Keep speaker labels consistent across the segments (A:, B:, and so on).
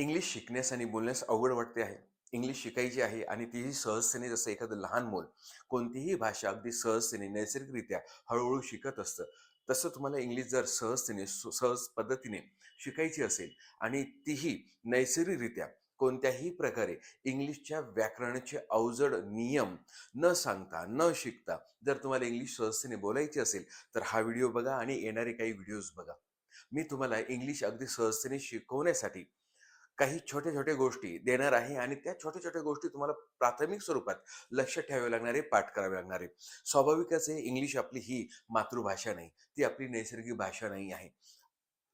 A: English शिकण्यास आणि बोलण्यास अवघड वाटते आहे. इंग्लिश शिकायची आहे आणि तीही सहजतेने जसं एखादं लहान मूल कोणतीही भाषा अगदी सहजतेने नैसर्गिकरित्या हळूहळू शिकत असतं. तसं तुम्हाला इंग्लिश जर सहजतेने सु- सहज पद्धतीने शिकायची असेल आणि तीही नैसर्गिकरित्या कोणत्याही प्रकारे इंग्लिशच्या व्याकरणाचे अवजड नियम न सांगता न शिकता जर तुम्हाला इंग्लिश सहजतेने बोलायची असेल तर हा व्हिडिओ बघा आणि येणारे काही व्हिडिओज बघा. मी तुम्हाला इंग्लिश अगदी सहजतेने शिकवण्यासाठी काही छोट्या छोट्या गोष्टी देणार आहे आणि त्या छोट्या छोट्या गोष्टी तुम्हाला प्राथमिक स्वरूपात लक्ष ठेवावे लागणारे पाठ करावे लागणारे स्वाभाविकच आहे इंग्लिश आपली ही मातृभाषा नाही. ती आपली नैसर्गिक भाषा नाही आहे.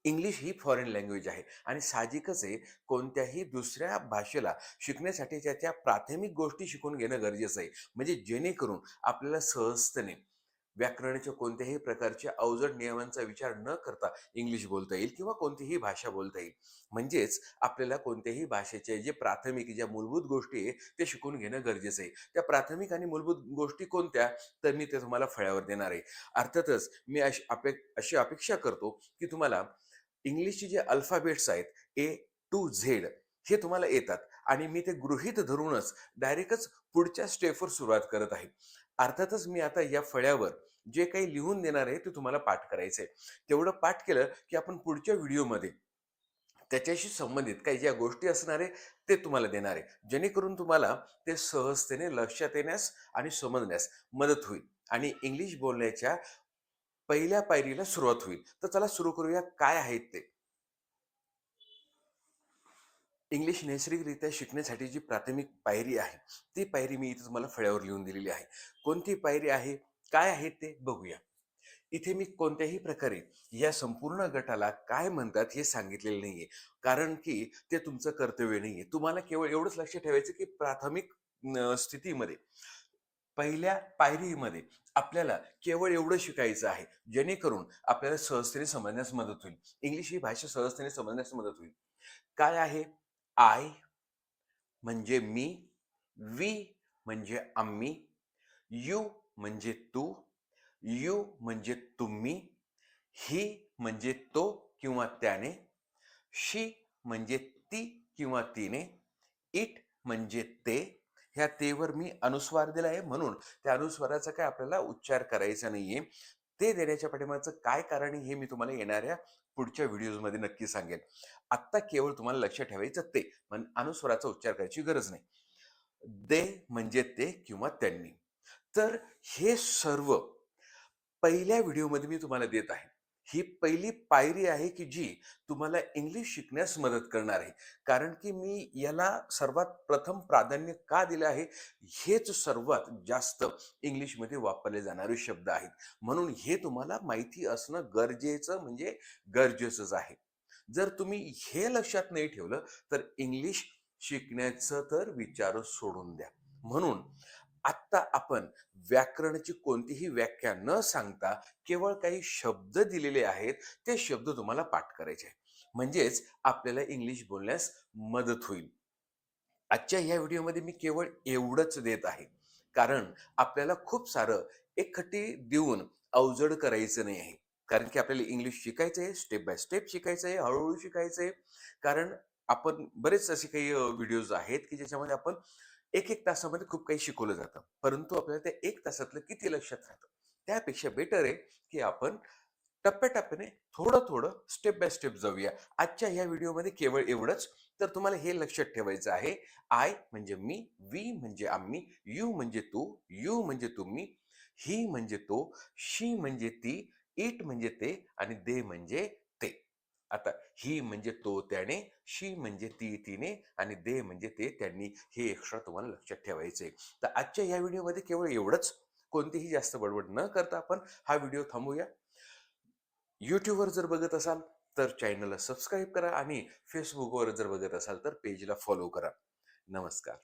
A: इंग्लिश ही फॉरेन लँग्वेज आहे आणि साहजिकच आहे कोणत्याही दुसऱ्या भाषेला शिकण्यासाठी त्याच्या प्राथमिक गोष्टी शिकून घेणं गरजेचं आहे. म्हणजे जेणेकरून आपल्याला सहजतेने व्याकरणाच्या कोणत्याही प्रकारच्या अवजड नियमांचा विचार न करता इंग्लिश बोलता येईल किंवा कोणतीही भाषा बोलता येईल. म्हणजेच आपल्याला कोणत्याही भाषेचे जे प्राथमिक ज्या मूलभूत गोष्टी आहे ते शिकून घेणं गरजेचं आहे. त्या प्राथमिक आणि मूलभूत गोष्टी कोणत्या? तर मी ते तुम्हाला फळ्यावर देणार आहे. अर्थातच मी अशी अपे अशी अपेक्षा करतो की तुम्हाला इंग्लिशचे जे अल्फाबेट्स आहेत ए टू झेड हे तुम्हाला येतात. आणि मी ते गृहित धरूनच डायरेक्टच पुढच्या स्टेपवर सुरुवात करत आहे. अर्थातच मी आता या फळ्यावर जे काही लिहून देणार आहे ते तुम्हाला पाठ करायचं आहे तेवढं पाठ केलं की आपण पुढच्या व्हिडिओमध्ये त्याच्याशी संबंधित काही ज्या गोष्टी असणार आहे ते तुम्हाला देणार आहे. जेणेकरून तुम्हाला ते सहजतेने लक्षात येण्यास आणि समजण्यास मदत होईल आणि इंग्लिश बोलण्याच्या पहिल्या पायरीला सुरुवात होईल. तर चला सुरू करूया काय आहेत ते. इंग्लिश नैसर्गिकरित्या शिकण्यासाठी जी प्राथमिक पायरी आहे ती पायरी मी इथे तुम्हाला फळ्यावर लिहून दिलेली आहे. कोणती पायरी आहे? काय आहे ते बघूया. इथे मी कोणत्याही प्रकारे या संपूर्ण गटाला काय म्हणतात हे सांगितलेलं नाहीये. कारण की ते तुमचं कर्तव्य नाहीये. तुम्हाला केवळ एवढंच लक्ष ठेवायचं की प्राथमिक स्थितीमध्ये पहिल्या पायरीमध्ये आपल्याला केवळ एवढं शिकायचं आहे जेणेकरून आपल्याला सहजतेने समजण्यास मदत होईल. इंग्लिश ही भाषा सहजतेने समजण्यास मदत होईल. काय आहे? आय म्हणजे मी वी म्हणजे आम्ही यू म्हणजे तू यू म्हणजे तुम्ही ही म्हणजे तो किंवा त्याने शी म्हणजे ती किंवा तिने इट म्हणजे ते ह्या तेवर मी अनुस्वार दिला आहे म्हणून. त्या अनुस्वाराचा काय आपल्याला उच्चार करायचा नाहीये. ते देण्याच्या पाठिंबाचं काय कारण आहे हे मी तुम्हाला येणाऱ्या पुढच्या व्हिडिओजमध्ये नक्की सांगेन. आत्ता केवळ तुम्हाला लक्ष ठेवायचं ते पण अनुस्वराचा उच्चार करायची गरज नाही. दे म्हणजे ते किंवा त्यांनी. तर हे सर्व पहिल्या व्हिडिओमध्ये मी तुम्हाला देत आहे. ही पहिली पायरी आहे की जी तुम्हाला इंग्लिश शिकण्यास मदत करणार आहे. कारण की मी याला सर्वात प्रथम प्राधान्य का दिलं आहे? हेच सर्वात जास्त इंग्लिशमध्ये वापरले जाणारे शब्द आहेत. म्हणून हे तुम्हाला माहिती असणं गरजेचं म्हणजे गरजेचंच आहे. जर तुम्ही हे लक्षात नाही ठेवलं तर इंग्लिश शिकण्याचं तर विचार सोडून द्या. म्हणून आत्ता आपण व्याकरणाची कोणतीही व्याख्या न सांगता केवळ काही शब्द दिलेले आहेत ते शब्द तुम्हाला पाठ करायचे आहे म्हणजेच आपल्याला इंग्लिश बोलण्यास मदत होईल. आजच्या या व्हिडिओमध्ये मी केवळ एवढंच देत आहे. कारण आपल्याला खूप सारं एकखट्टी देऊन अवजड करायचं नाही आहे. कारण की आपल्याला इंग्लिश शिकायचं आहे स्टेप बाय स्टेप शिकायचं आहे हळूहळू शिकायचं आहे. कारण आपण बरेच असे काही व्हिडिओज आहेत की ज्याच्यामध्ये आपण एक एक तासामध्ये खूप काही शिकवलं जातं. परंतु आपल्याला त्या एक तासातलं किती लक्षात राहतं? त्यापेक्षा बेटर आहे की आपण टप्प्याटप्प्याने थोडं थोडं स्टेप बाय स्टेप जाऊया. आजच्या ह्या व्हिडिओमध्ये केवळ एवढंच. तर तुम्हाला हे लक्षात ठेवायचं आहे. आय म्हणजे मी वी म्हणजे आम्ही यू म्हणजे तू यू म्हणजे तुम्ही ही म्हणजे तो शी म्हणजे ती इट म्हणजे ते आणि दे म्हणजे आता ही म्हणजे तो त्याने शी म्हणजे ती तिने आणि दे म्हणजे ते त्यांनी हे एक्स्ट्रा तुम्हाला लक्षात ठेवायचे तर आजच्या या व्हिडिओमध्ये केवळ एवढंच. कोणतीही जास्त बडबड न करता आपण हा व्हिडिओ थांबूया. यूट्यूबवर जर बघत असाल तर चॅनलला सबस्क्राईब करा आणि फेसबुकवर जर बघत असाल तर पेजला फॉलो करा. नमस्कार.